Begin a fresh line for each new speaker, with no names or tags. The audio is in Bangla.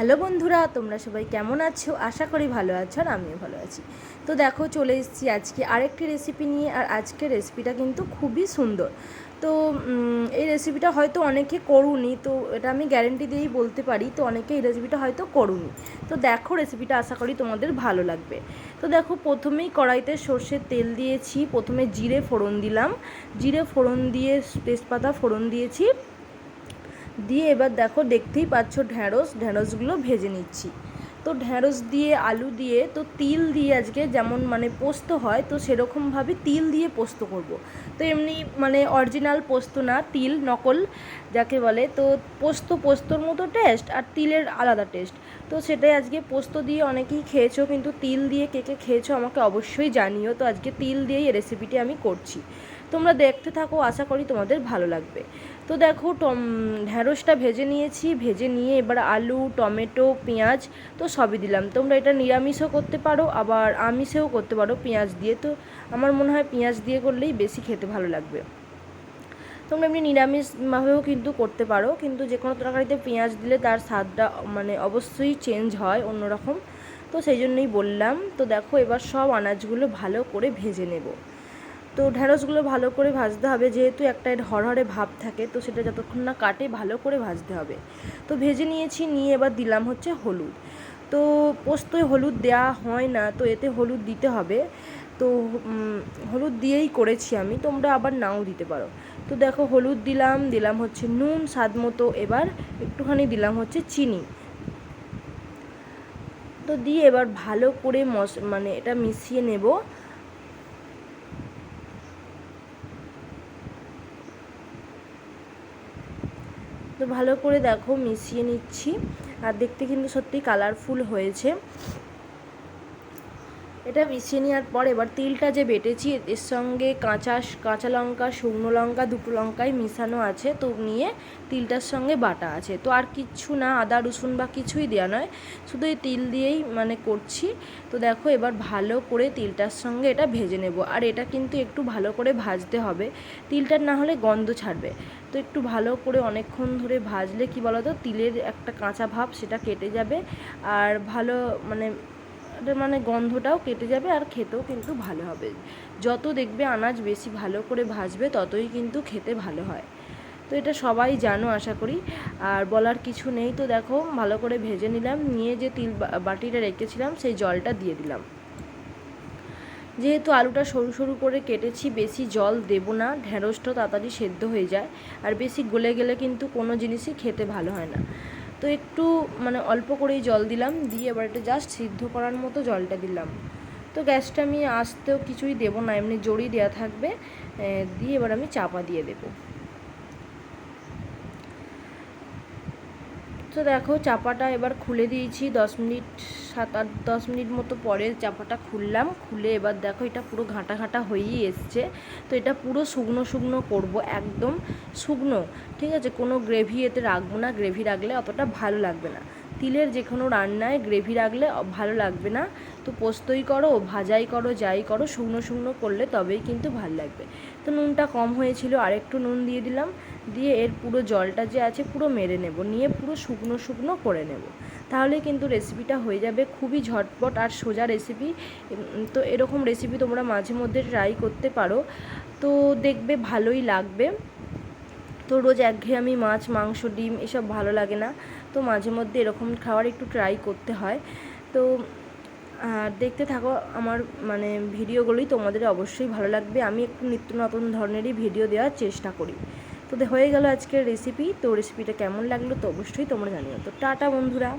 হ্যালো বন্ধুরা, তোমরা সবাই কেমন আছো? আশা করি ভালো আছো আর আমিও ভালো আছি। তো দেখো, চলে এসেছি আজকে আরেকটি রেসিপি নিয়ে আর আজকের রেসিপিটা কিন্তু খুবই সুন্দর। তো এই রেসিপিটা হয়তো অনেকে করুনি, তো এটা আমি গ্যারেন্টি দিয়েই বলতে পারি, তো অনেকে এই রেসিপিটা হয়তো করুনি। তো দেখো রেসিপিটা আশা করি তোমাদের ভালো লাগবে। তো দেখো, প্রথমেই কড়াইতে সর্ষের তেল দিয়েছি, প্রথমে জিরে ফোড়ন দিলাম। জিরে ফোড়ন দিয়ে তেজপাতা ফোড়ন দিয়েছি। দিয়ে এবার দেখো দেখতেই পাচ্ছ ঢ্যাঁড়স ঢ্যাঁড়সগুলো ভেজে নিচ্ছি। তো ঢ্যাঁড়স দিয়ে, আলু দিয়ে, তো তিল দিয়ে আজকে যেমন মানে পোস্ত হয়, তো সেরকমভাবে তিল দিয়ে পোস্ত করব। তো এমনি মানে অরিজিনাল পোস্ত না, তিল, নকল যাকে বলে, তো পোস্ত পোস্তর মতো টেস্ট আর তিলের আলাদা টেস্ট। তো সেটাই আজকে পোস্ত দিয়ে অনেকেই খেয়েছো, কিন্তু তিল দিয়ে কে কে খেয়েছো আমাকে অবশ্যই জানিও। তো আজকে তিল দিয়েই রেসিপিটি আমি করছি। তোমরা দেখতে থাকো, আশা করি তোমাদের ভালো লাগবে। তো দেখো টম, ঢ্যাঁড়সটা ভেজে নিয়েছি, ভেজে নিয়ে এবার আলু, টমেটো, পেঁয়াজ তো সবই দিলাম। তোমরা এটা নিরামিষও করতে পারো, আবার আমিষেও করতে পারো পেঁয়াজ দিয়ে। তো আমার মনে হয় পেঁয়াজ দিয়ে করলেই বেশি খেতে ভালো লাগবে। তোমরা এমনি নিরামিষভাবেও কিন্তু করতে পারো, কিন্তু যে কোনো তরকারিতে পেঁয়াজ দিলে তার স্বাদটা মানে অবশ্যই চেঞ্জ হয় অন্যরকম। তো সেই জন্যই বললাম। তো দেখো এবার সব আনাজগুলো ভালো করে ভেজে নেব। তো ঢ্যাঁড়সগুলো ভালো করে ভাজতে হবে, যেহেতু একটা হরহরে ভাব থাকে, তো সেটা যতক্ষণ না কাটে ভালো করে ভাজতে হবে। তো ভেজে নিয়েছি, নিয়ে এবার দিলাম হচ্ছে হলুদ। তো পোস্তয় হলুদ দেওয়া হয় না, তো এতে হলুদ দিতে হবে। তো হলুদ দিয়েই করেছি আমি, তোমরা আবার নাও দিতে পারো। তো দেখো হলুদ দিলাম দিলাম হচ্ছে নুন, স্বাদ মতো এবার একটুখানি দিলাম হচ্ছে চিনি। তো দিয়ে এবার ভালো করে মশ মানে এটা মিশিয়ে নেব। তো ভালো করে দেখো মিশিয়ে নিচ্ছি। আর দেখতে কিন্তু সত্যি কালারফুল হয়েছে। এটা মিশিয়ে নেওয়ার পর এবার তিলটা যে বেটেছি, এর সঙ্গে কাঁচা কাঁচা লঙ্কা, শুকনো লঙ্কা, দুটো লঙ্কাই মিশানো আছে, তো নিয়ে তিলটার সঙ্গে বাটা আছে। তো আর কিচ্ছু না, আদা, রসুন বা কিছুই দেওয়া নয়, শুধু এই তিল দিয়েই মানে করছি। তো দেখো এবার ভালো করে তিলটার সঙ্গে এটা ভেজে নেব। আর এটা কিন্তু একটু ভালো করে ভাজতে হবে, তিলটার না হলে গন্ধ ছাড়বে। তো একটু ভালো করে অনেকক্ষণ ধরে ভাজলে কি বলতো, তিলের একটা কাঁচা ভাব সেটা কেটে যাবে। আর ভালো মানে মানে গন্ধটাও কেটে যাবে আর খেতেও কিন্তু ভালো হবে। যত দেখবে আনাজ বেশি ভালো করে ভাজবে, ততই কিন্তু খেতে ভালো হয়। তো এটা সবাই জানো, আশা করি। আর বলার কিছু নেই তো দেখো, ভালো করে ভেজে নিলাম, নিয়ে যে তিল বাটিটা রেখেছিলাম, সেই জলটা দিয়ে দিলাম। যেহেতু আলুটা সরু সরু করে কেটেছি, বেশি জল দেব না ঢ্যাঁড়সটা তাড়াতাড়ি সেদ্ধ হয়ে যায়। আর বেশি গলে গেলে কিন্তু কোনো জিনিসই খেতে ভালো হয় না। তো একটু মানে অল্প করেই জল দিলাম, দিয়ে এবার এটা জাস্ট সিদ্ধ করার মতো জলটা দিলাম। তো গ্যাসটা আমি আসতেও কিছুই দেবো না, এমনি জড়ি দেওয়া থাকবে দিয়ে এবার আমি চাপা দিয়ে দেবো। তো দেখো চাপাটা এবার খুলে দিয়েছি, দশ মিনিট, সাত আট, দশ মিনিট মতো পরে চাপাটা খুললাম, খুলে এবার দেখো এটা পুরো ঘাঁটা ঘাঁটা হয়েই এসছে। তো এটা পুরো শুকনো শুকনো করব, একদম শুকনো, ঠিক আছে? কোনো গ্রেভি এতে রাখব না গ্রেভি রাখলে অতটা ভালো লাগবে না। তিলের যে কোনো রান্নায় গ্রেভি রাখলে ভালো লাগবে না। তো পোস্তই করো, ভাজাই করো, যাই করো, শুকনো শুকনো করলে তবেই কিন্তু ভালো লাগবে। তো নুনটা কম হয়েছিল, আরেকটু নুন দিয়ে দিলাম। দিয়ে এর পুরো জলটা যে আছে পুরো মেরে নেব, নিয়ে পুরো শুকনো শুকনো করে নেব। তাহলে কিন্তু রেসিপিটা হয়ে যাবে খুবই ঝটপট আর সোজা রেসিপি তো এরকম রেসিপি তোমরা মাঝে মধ্যে ট্রাই করতে পারো। তো দেখবে ভালোই লাগবে। তো রোজ একঘেয়েমি মাছ, মাংস, ডিম এসব ভালো লাগে না। তো মাঝে মধ্যে এরকম খাবার একটু ট্রাই করতে হয়। তো দেখতে থাকো আমার মানে ভিডিওগুলোই তোমাদের অবশ্যই ভালো লাগবে। আমি একটু নিত্য নতুন ধরনেরই ভিডিও দেওয়ার চেষ্টা করি। তো হয়ে গেল আজকের রেসিপি তো রেসিপিটা কেমন লাগল তো অবশ্যই তোমরা জানিও। তো টাটা বন্ধুরা।